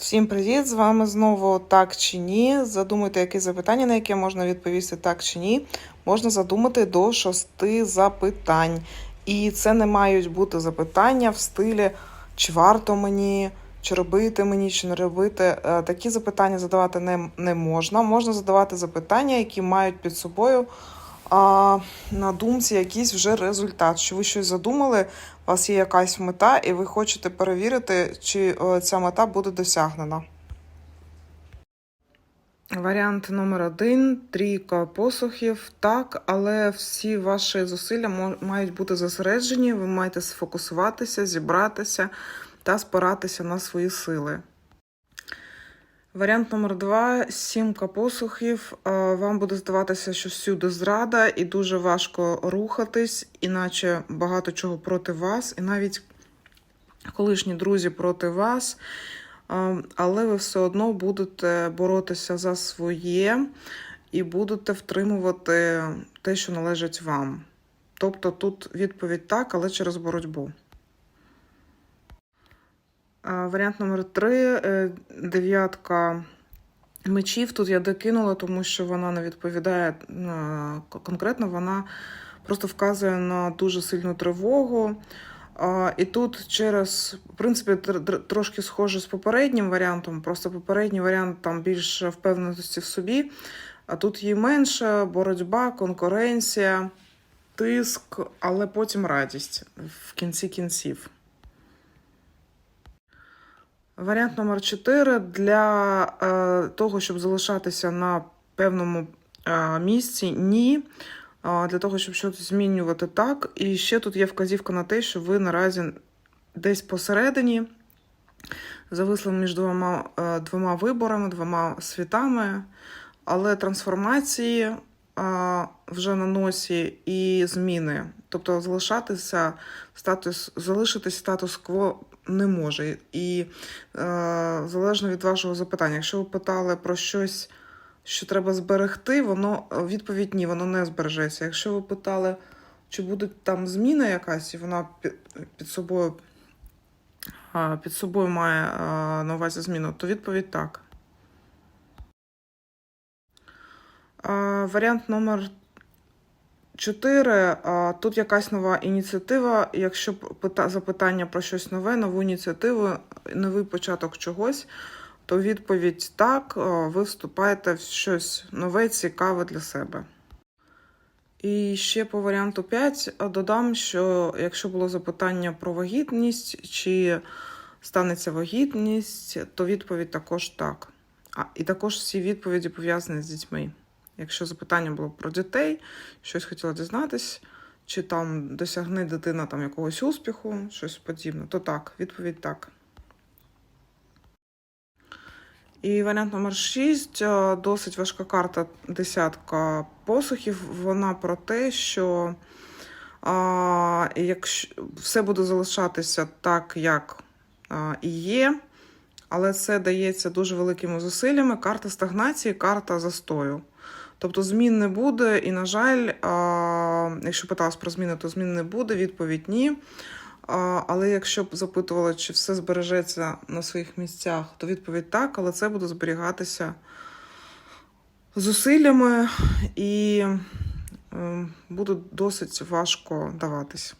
Всім привіт! З вами знову так чи ні. Задумайте, яке запитання, на яке можна відповісти так чи ні. Можна задумати до шести запитань. І це не мають бути запитання в стилі чи варто мені, чи робити мені, чи не робити. Е, Такі запитання задавати не, не можна. Можна задавати запитання, які мають під собою а, на думці якийсь вже результат. Що ви щось задумали, у вас є якась мета, і ви хочете перевірити, чи е, ця мета буде досягнена. Варіант номер один трійка посухів. Так, але всі ваші зусилля мають бути зосереджені, ви маєте сфокусуватися, зібратися та спиратися на свої сили. Варіант номер два сімка посухів. Е, Вам буде здаватися, що всюди зрада, і дуже важко рухатись, іначе багато чого проти вас, і навіть колишні друзі проти вас. Е, Але ви все одно будете боротися за своє і будете втримувати те, що належить вам. Тобто тут відповідь так, але через боротьбу. Варіант номер три е, дев'ятка мечів. Тут я докинула, тому що вона не відповідає е, конкретно, вона просто вказує на дуже сильну тривогу. І тут через, в принципі, тр- тр- трошки схоже з попереднім варіантом, просто попередній варіант там більше впевненості в собі, а тут її менше, боротьба, конкуренція, тиск, але потім радість в кінці кінців. Варіант номер 4 для е, того, щоб залишатися на певному е, місці, ні. А, для того, щоб щось змінювати так. І ще тут є вказівка на те, що ви наразі десь посередині зависли між двома, е, двома виборами, двома світами, але трансформації е, вже на носі і зміни. Тобто залишатися статус, залишитись статус-кво не може. І е, залежно від вашого запитання, якщо ви питали про щось, що треба зберегти, воно відповідь ні, воно не збережеться. Якщо ви питали, чи буде там зміна якась, і вона під, собою під собою має а, на увазі зміну, то відповідь так. Варіант номер 4. Тут якась нова ініціатива. Якщо запитання про щось нове, нову ініціативу, новий початок чогось, то відповідь так, ви вступаєте в щось нове, цікаве для себе. І ще по варіанту 5 додам, що якщо було запитання про вагітність, чи станеться вагітність, то відповідь також так. А, і також всі відповіді пов'язані з дітьми. Якщо запитання було про дітей, щось хотіла дізнатись, чи там досягне дитина там якогось успіху, щось подібне, то так, відповідь так. І варіант номер 6 досить важка карта десятка посухів. Вона про те, що а, якщо все буде залишатися так, як а, і є, але це дається дуже великими зусиллями. Карта стагнації, карта застою. Тобто змін не буде, і, на жаль, якщо питалась про зміни, то змін не буде, відповідь ні. Але якщо б запитували, чи все збережеться на своїх місцях, то відповідь так, але це буде зберігатися зусиллями і е, буде досить важко даватись.